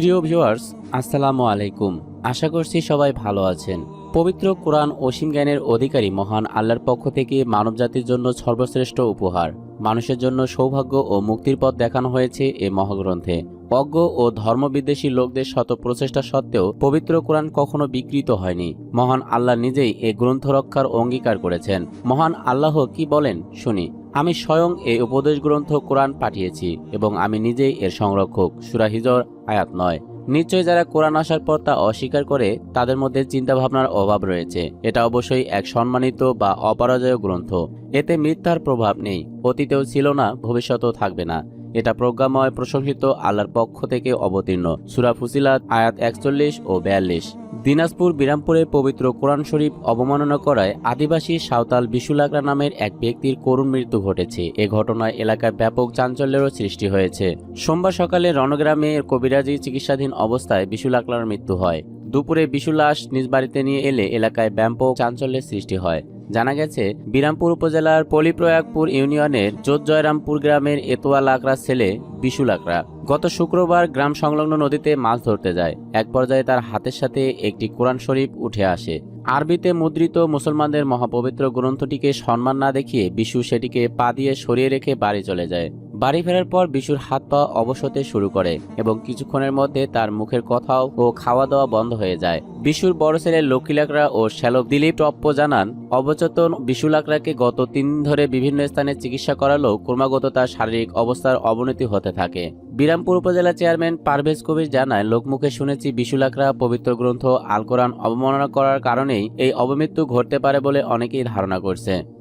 প্রিয় ভিউয়ার্স, আসসালামু আলাইকুম। আশা করছি সবাই ভালো আছেন। পবিত্র কোরআন অসীম জ্ঞানের অধিকারী মহান আল্লাহর পক্ষ থেকে মানবজাতির জন্য সর্বশ্রেষ্ঠ উপহার। মানুষের জন্য সৌভাগ্য ও মুক্তির পথ দেখানো হয়েছে এ মহাগ্রন্থে। অজ্ঞ ও ধর্মবিদ্বেষী লোকদের শত প্রচেষ্টা সত্ত্বেও পবিত্র কোরআন কখনো বিকৃত হয়নি। মহান আল্লাহ নিজেই এ গ্রন্থ রক্ষার অঙ্গীকার করেছেন। মহান আল্লাহ কি বলেন? শুনি। আমি স্বয়ং এই উপদেশ গ্রন্থ কোরআন পাঠিয়েছি এবং আমি নিজেই এর সংরক্ষক। সুরাহিজর আয়াত নয়। নিশ্চয় যারা কোরআন আসার পর তা অস্বীকার করে, তাদের মধ্যে চিন্তাভাবনার অভাব রয়েছে। এটা অবশ্যই এক সম্মানিত বা অপরাজয় গ্রন্থ। এতে মিথ্যার প্রভাব নেই। অতীতেও ছিল না, ভবিষ্যতেও থাকবে না। এটা প্রজ্ঞাময়, প্রশংসিত, আল্লাহর পক্ষ থেকে অবতীর্ণ। সুরা ফুসিলাত, আয়াত একচল্লিশ ও বিয়াল্লিশ। দিনাজপুর বিরামপুরে পবিত্র কোরআন শরীফ অবমাননা করায় আদিবাসী সাঁওতাল বিশুলাকরা নামের এক ব্যক্তির করুণ মৃত্যু ঘটেছে। এ ঘটনায় এলাকায় ব্যাপক চাঞ্চল্যেরও সৃষ্টি হয়েছে। সোমবার সকালে রণগ্রামে কবিরাজি চিকিৎসাধীন অবস্থায় বিশুলাকলার মৃত্যু হয়। দুপুরে বিশু লাশ নিজ বাড়িতে নিয়ে এলে এলাকায় ব্যাপক চাঞ্চল্যের সৃষ্টি হয়। জানা গেছে, বিরামপুর উপজেলার পলিপ্রয়াগপুর ইউনিয়নের জোতজয়রামপুর গ্রামের এতোয়া লাকড়ার ছেলে বিশু লাকড়া। গত শুক্রবার গ্রাম সংলগ্ন নদীতে মাছ ধরতে যায়। এক পর্যায়ে তার হাতের সাথে একটি কোরআন শরীফ উঠে আসে। আরবিতে মুদ্রিত মুসলমানদের মহাপবিত্র গ্রন্থটিকে সম্মান না দেখিয়ে বিশু সেটিকে পা দিয়ে সরিয়ে রেখে বাড়ি চলে যায়। বাড়ি ফেরার পর বিশুর হাত পা অবসতে শুরু করে এবং কিছুক্ষণের মধ্যে তার মুখের কথাও ও খাওয়া দাওয়া বন্ধ হয়ে যায়। বিশুর বড় ছেলে লক্ষ্মী লাকড়া ও শ্যালক দিলীপ টপ্প জানান, অবচেতন বিশু লাকড়াকে গত তিন ধরে বিভিন্ন স্থানে চিকিৎসা করালেও ক্রমাগত তার শারীরিক অবস্থার অবনতি হতে থাকে। বিরামপুর উপজেলা চেয়ারম্যান পারভেজ কবির জানায়, লোকমুখে শুনেছি বিশু লাকড়া পবিত্র গ্রন্থ আল কোরআন অবমাননা করার কারণেই এই অবমৃত্যু ঘটতে পারে বলে অনেকেই ধারণা করছে।